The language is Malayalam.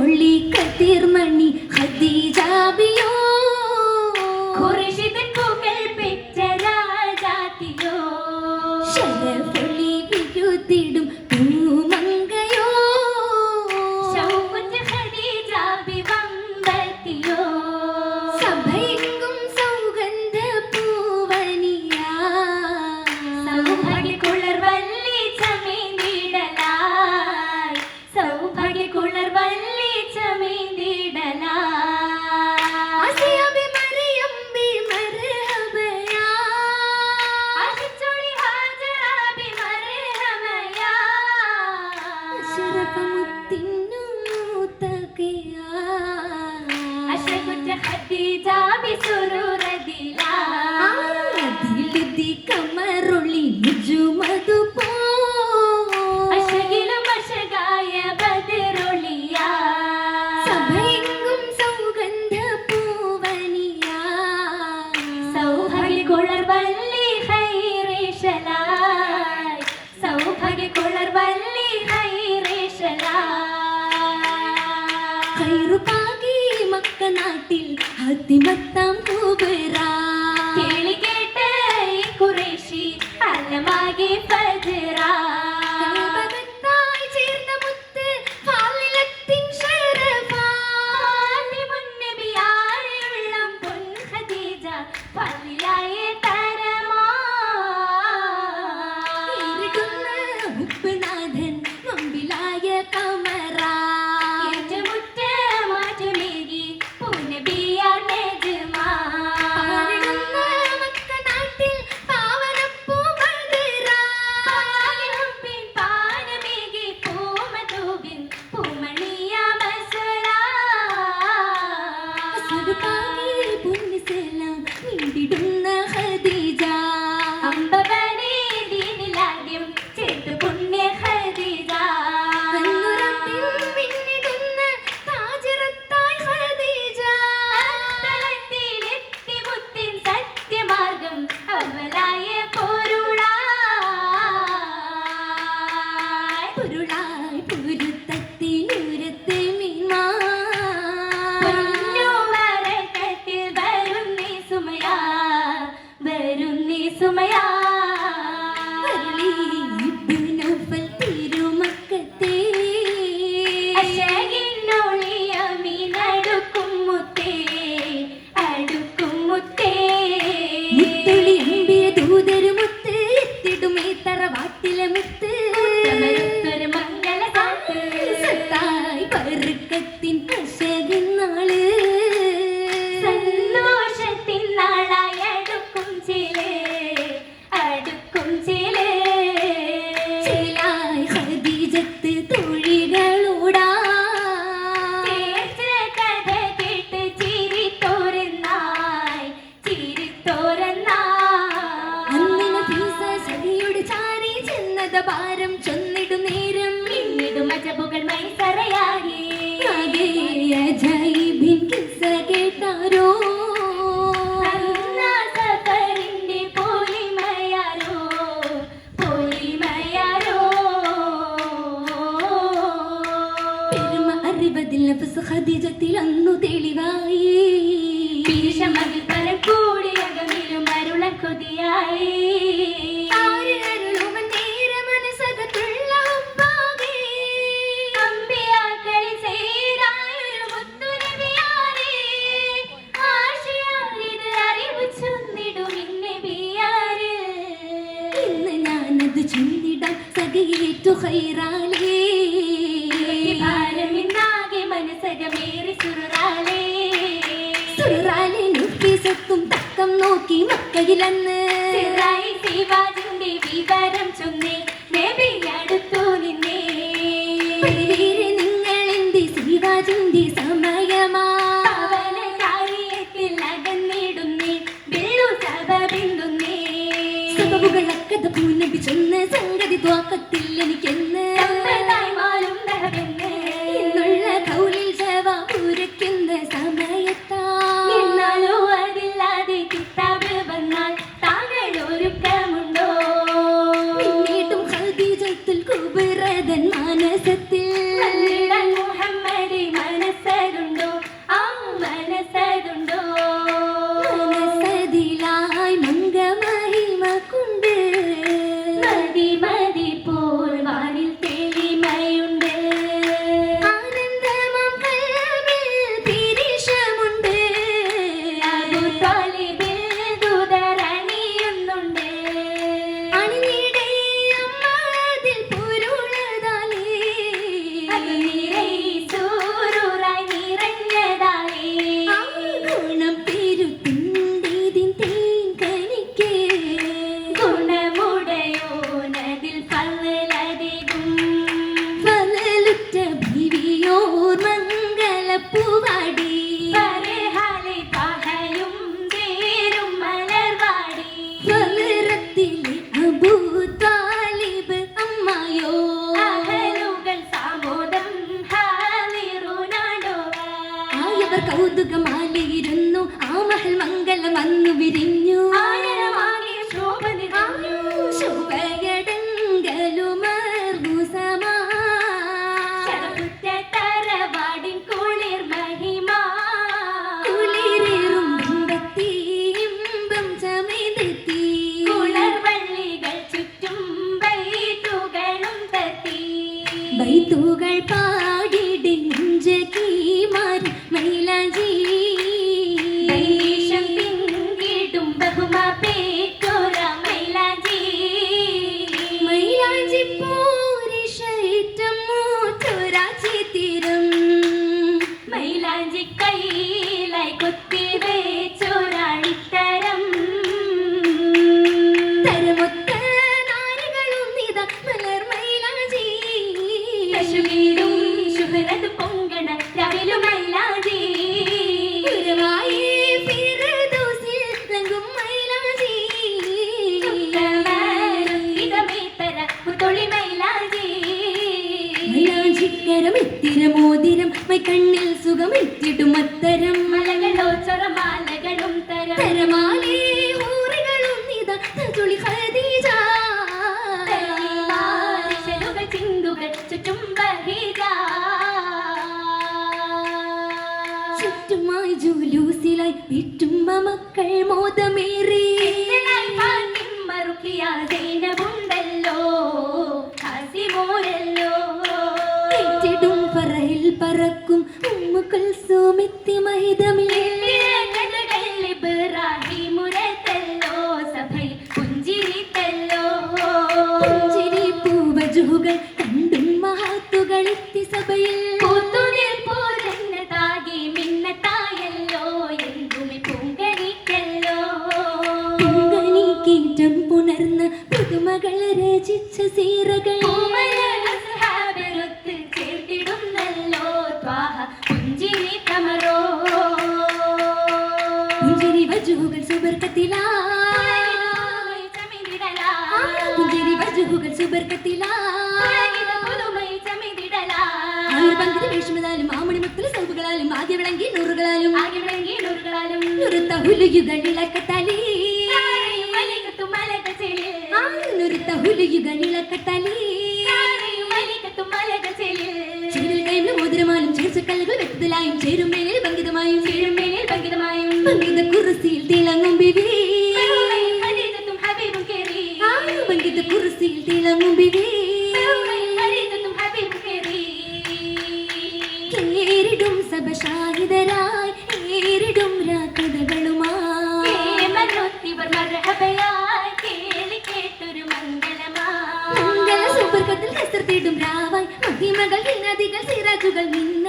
മൊഴി കതിർമണി ഹദീജാബിയോ നാട്ടിൽ അത്തിമത്താം കൂബറ കേളി കേട്ട കുറേശി അല്ലമാകെ പജറാ Mà. ഭാരം ചൊന്നിടും നേരം. മിന്നിടും അജബുകൾ മൈസറയാകെ. അജൈ ഭിൻ കിസ്സ കേട്ടാരോ? ഖദീജത്തിലന്നു തെളിവായി. പിരിശമതിൽ പലപ്പോടി അകമിലും അരുളക്കൊതിയായി സുഹൈറാളേ ഭാരമിന്നാകെ മനസ്സകമേറി സുറാളേ സുറാളെ നുപ്പിസത്തും തക്കം നോക്കി മക്കയിലന്ന്. വിവരം ചൊന്നേ അടുത്തു നിന്നേ. നിങ്ങളെന്തി ശ്രീരാജന്റെ സമയമാ. കാര്യത്തിൽ അകന്നിടുന്നേ വെള്ളു സഭ പിന്തുന്നേ കഥ പൂനബി ചെന്ന് സംഗതി ദ്വാക്കത്തിൽ എനിക്കെന്ന്. ഇന്നുള്ള കൗലിൽ വന്നാൽ മൈലാഞ്ചിക്കരം ഇത്തിര മോതിരം മൈ കണ്ണിൽ സുഖം ഇട്ടിട്ടും അത്തരം മലകളോ ചൊറമാലകളും തരം തരമാലേ ഊറുകളും നിത തജുളി ഖദീജ. ചിന്തുകൾ ചുറ്റും ബഹിജ ചുറ്റുമായി ജൂലൂസിലായി വിറ്റുമ്പ മക്കൾ മോദമേറി. മറുക്കിയാ ഏറ്റിടും പറയിൽ പറക്കും ഉമ്മുക്കൾ സോമിത്തി മഹിതമേ. പൂവജുകൾ കണ്ടും മഹാത്തുകൾ എത്തി സഭയിൽ പുണർന്ന് പുതുമകൾ രചിച്ച സീറകൾ. പുഞ്ചിരി വജുകൾ സുബർക്കത്തിലാ. ചമിതിടലാ പുഞ്ചിരി വജുകൾ സുബർക്കത്തിലാ. പുതുമൈ ചമിതിടലാ ആയുർ പങ്കിന് വേഷമതാലും മാമണി മുത്തല സൗബുകളാലും ആകെ വിളങ്ങി നൂറുകളാലും. ആകെ വിളങ്ങി നൂറുകളാലും നുറുത്ത ഹുലുയുകൾ ഇളക്കത്തലി നുറുത്ത ഹുലുയുകൾ ഇളക്കത്തലി മലികത്തു മലക ചെളിൽ ചിരിൽ കൈമിന് മോതിരമാലും ചേർച്ചക്കല്ലുകൾ വെട്ടത്തിലായും ചേരും മേലിൽ ഭംഗിതമായും കേരിടും സഭശാഹിതരായി ഏരിടും രാക്കഥകളുമായി. ഏമനൊത്തിവർ മർഹബയായി കേളി കേട്ടൊരു മംഗളമായി. മംഗള സൂപ്പർക്കത്തിൽ കസർത്തിടും രാവായി മഹിമകൾ നദികൾ സിറാജുകൾ നിന്ന